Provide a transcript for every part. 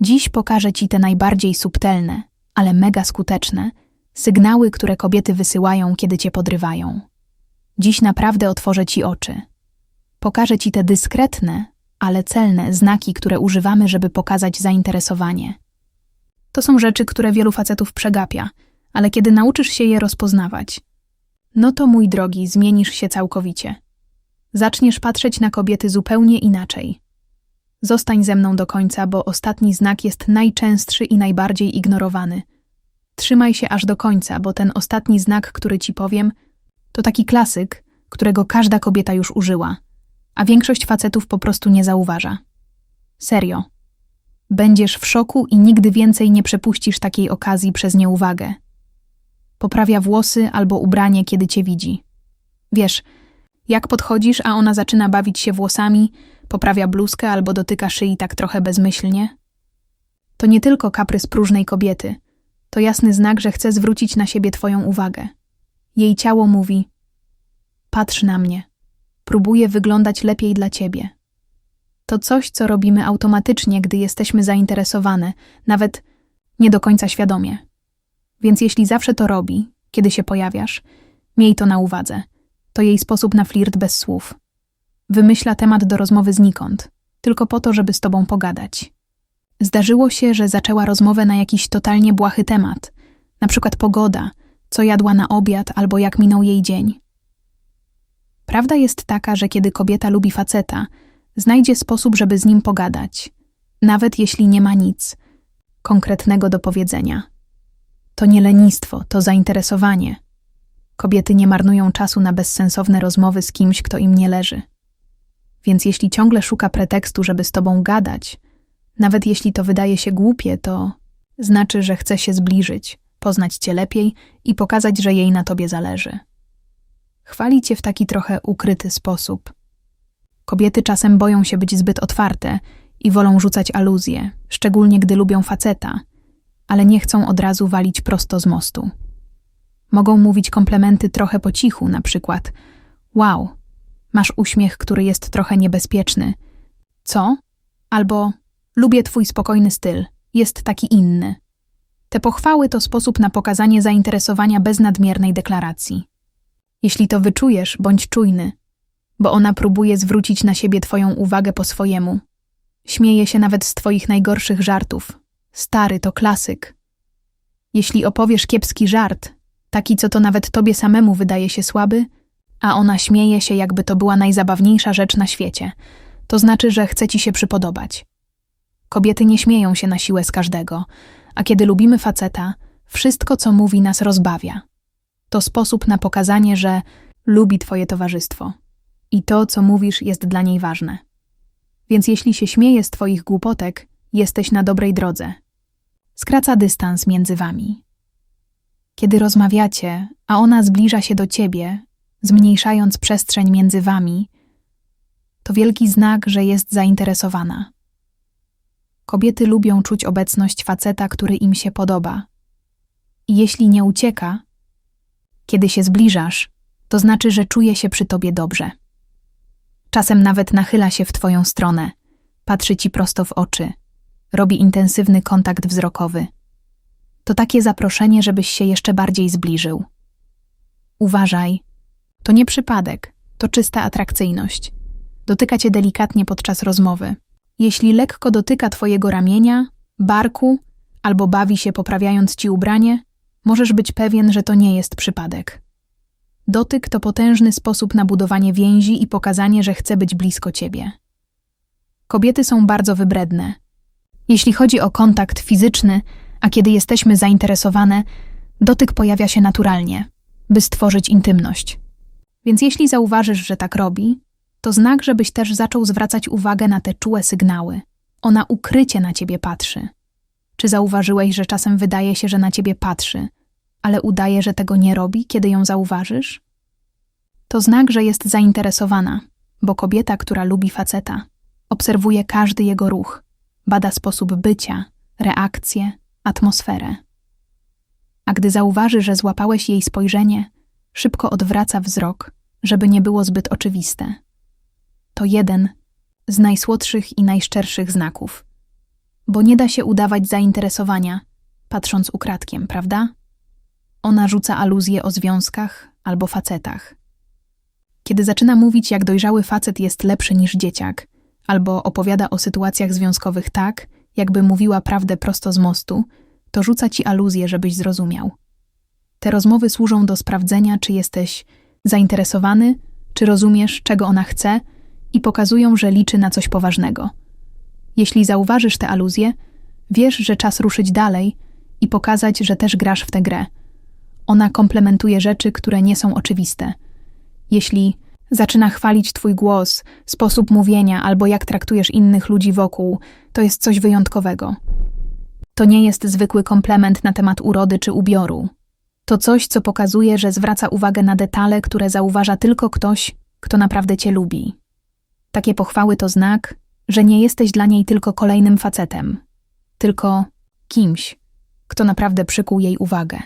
Dziś pokażę Ci te najbardziej subtelne, ale mega skuteczne sygnały, które kobiety wysyłają, kiedy Cię podrywają. Dziś naprawdę otworzę Ci oczy. Pokażę Ci te dyskretne, ale celne znaki, które używamy, żeby pokazać zainteresowanie. To są rzeczy, które wielu facetów przegapia, ale kiedy nauczysz się je rozpoznawać, no to mój drogi, zmienisz się całkowicie. Zaczniesz patrzeć na kobiety zupełnie inaczej. Zostań ze mną do końca, bo ostatni znak jest najczęstszy i najbardziej ignorowany. Trzymaj się aż do końca, bo ten ostatni znak, który ci powiem, to taki klasyk, którego każda kobieta już użyła, a większość facetów po prostu nie zauważa. Serio. Będziesz w szoku i nigdy więcej nie przepuścisz takiej okazji przez nieuwagę. Poprawia włosy albo ubranie, kiedy cię widzi. Wiesz, jak podchodzisz, a ona zaczyna bawić się włosami, poprawia bluzkę albo dotyka szyi tak trochę bezmyślnie? To nie tylko kaprys próżnej kobiety. To jasny znak, że chce zwrócić na siebie twoją uwagę. Jej ciało mówi: Patrz na mnie. Próbuję wyglądać lepiej dla ciebie. To coś, co robimy automatycznie, gdy jesteśmy zainteresowane, nawet nie do końca świadomie. Więc jeśli zawsze to robi, kiedy się pojawiasz, miej to na uwadze. To jej sposób na flirt bez słów. Wymyśla temat do rozmowy znikąd, tylko po to, żeby z tobą pogadać. Zdarzyło się, że zaczęła rozmowę na jakiś totalnie błahy temat, na przykład pogoda, co jadła na obiad albo jak minął jej dzień. Prawda jest taka, że kiedy kobieta lubi faceta, znajdzie sposób, żeby z nim pogadać, nawet jeśli nie ma nic konkretnego do powiedzenia. To nie lenistwo, to zainteresowanie. Kobiety nie marnują czasu na bezsensowne rozmowy z kimś, kto im nie leży. Więc jeśli ciągle szuka pretekstu, żeby z tobą gadać, nawet jeśli to wydaje się głupie, to znaczy, że chce się zbliżyć, poznać cię lepiej i pokazać, że jej na tobie zależy. Chwali cię w taki trochę ukryty sposób. Kobiety czasem boją się być zbyt otwarte i wolą rzucać aluzje, szczególnie gdy lubią faceta, ale nie chcą od razu walić prosto z mostu. Mogą mówić komplementy trochę po cichu, na przykład: Wow, masz uśmiech, który jest trochę niebezpieczny. Co? Albo lubię twój spokojny styl, jest taki inny. Te pochwały to sposób na pokazanie zainteresowania bez nadmiernej deklaracji. Jeśli to wyczujesz, bądź czujny, bo ona próbuje zwrócić na siebie twoją uwagę po swojemu. Śmieje się nawet z twoich najgorszych żartów. Stary to klasyk. Jeśli opowiesz kiepski żart, taki co to nawet tobie samemu wydaje się słaby, a ona śmieje się, jakby to była najzabawniejsza rzecz na świecie, to znaczy, że chce ci się przypodobać. Kobiety nie śmieją się na siłę z każdego, a kiedy lubimy faceta, wszystko, co mówi, nas rozbawia. To sposób na pokazanie, że lubi twoje towarzystwo i to, co mówisz, jest dla niej ważne. Więc jeśli się śmieje z twoich głupotek, jesteś na dobrej drodze. Skraca dystans między wami. Kiedy rozmawiacie, a ona zbliża się do ciebie, zmniejszając przestrzeń między wami, to wielki znak, że jest zainteresowana. Kobiety lubią czuć obecność faceta, który im się podoba. I jeśli nie ucieka, kiedy się zbliżasz, to znaczy, że czuje się przy tobie dobrze. Czasem nawet nachyla się w twoją stronę, patrzy ci prosto w oczy, robi intensywny kontakt wzrokowy. To takie zaproszenie, żebyś się jeszcze bardziej zbliżył. Uważaj, to nie przypadek, to czysta atrakcyjność. Dotyka cię delikatnie podczas rozmowy. Jeśli lekko dotyka twojego ramienia, barku albo bawi się poprawiając ci ubranie, możesz być pewien, że to nie jest przypadek. Dotyk to potężny sposób na budowanie więzi i pokazanie, że chce być blisko ciebie. Kobiety są bardzo wybredne. Jeśli chodzi o kontakt fizyczny, a kiedy jesteśmy zainteresowane, dotyk pojawia się naturalnie, by stworzyć intymność. Więc jeśli zauważysz, że tak robi, to znak, żebyś też zaczął zwracać uwagę na te czułe sygnały. Ona ukrycie na ciebie patrzy. Czy zauważyłeś, że czasem wydaje się, że na ciebie patrzy, ale udaje, że tego nie robi, kiedy ją zauważysz? To znak, że jest zainteresowana, bo kobieta, która lubi faceta, obserwuje każdy jego ruch, bada sposób bycia, reakcje, atmosferę. A gdy zauważy, że złapałeś jej spojrzenie, szybko odwraca wzrok, żeby nie było zbyt oczywiste. To jeden z najsłodszych i najszczerszych znaków, Bo nie da się udawać zainteresowania, patrząc ukradkiem, prawda? Ona rzuca aluzje o związkach albo facetach. Kiedy zaczyna mówić, jak dojrzały facet jest lepszy niż dzieciak, albo opowiada o sytuacjach związkowych tak, jakby mówiła prawdę prosto z mostu, to rzuca ci aluzję, żebyś zrozumiał. Te rozmowy służą do sprawdzenia, czy jesteś zainteresowany, czy rozumiesz, czego ona chce i pokazują, że liczy na coś poważnego. Jeśli zauważysz te aluzje, wiesz, że czas ruszyć dalej i pokazać, że też grasz w tę grę. Ona komplementuje rzeczy, które nie są oczywiste. Jeśli zaczyna chwalić twój głos, sposób mówienia albo jak traktujesz innych ludzi wokół, to jest coś wyjątkowego. To nie jest zwykły komplement na temat urody czy ubioru. To coś, co pokazuje, że zwraca uwagę na detale, które zauważa tylko ktoś, kto naprawdę cię lubi. Takie pochwały to znak, że nie jesteś dla niej tylko kolejnym facetem, tylko kimś, kto naprawdę przykuł jej uwagę.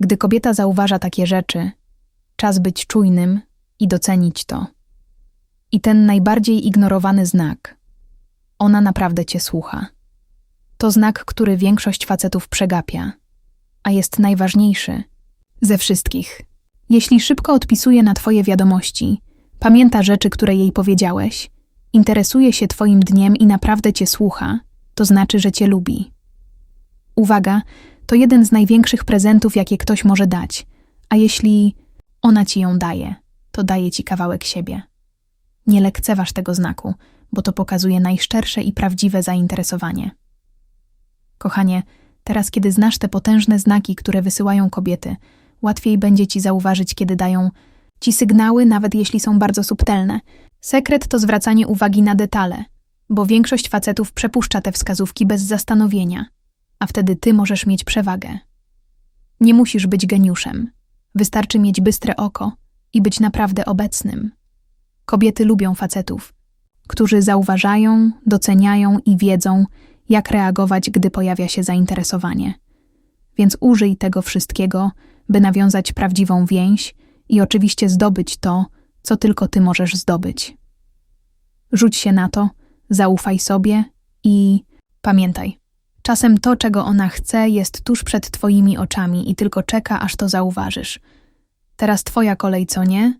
Gdy kobieta zauważa takie rzeczy, czas być czujnym i docenić to. I ten najbardziej ignorowany znak. Ona naprawdę cię słucha. To znak, który większość facetów przegapia, a jest najważniejszy ze wszystkich. Jeśli szybko odpisuje na twoje wiadomości, pamięta rzeczy, które jej powiedziałeś, interesuje się twoim dniem i naprawdę cię słucha, to znaczy, że cię lubi. Uwaga, to jeden z największych prezentów, jakie ktoś może dać, a jeśli ona ci ją daje, to daje ci kawałek siebie. Nie lekceważ tego znaku, bo to pokazuje najszczersze i prawdziwe zainteresowanie. Kochanie, teraz kiedy znasz te potężne znaki, które wysyłają kobiety, łatwiej będzie ci zauważyć, kiedy dają ci sygnały, nawet jeśli są bardzo subtelne. Sekret to zwracanie uwagi na detale, bo większość facetów przepuszcza te wskazówki bez zastanowienia, a wtedy ty możesz mieć przewagę. Nie musisz być geniuszem. Wystarczy mieć bystre oko i być naprawdę obecnym. Kobiety lubią facetów, którzy zauważają, doceniają i wiedzą, jak reagować, gdy pojawia się zainteresowanie. Więc użyj tego wszystkiego, by nawiązać prawdziwą więź i oczywiście zdobyć to, co tylko ty możesz zdobyć. Rzuć się na to, zaufaj sobie i pamiętaj. Czasem to, czego ona chce, jest tuż przed twoimi oczami i tylko czeka, aż to zauważysz. Teraz twoja kolej, co nie?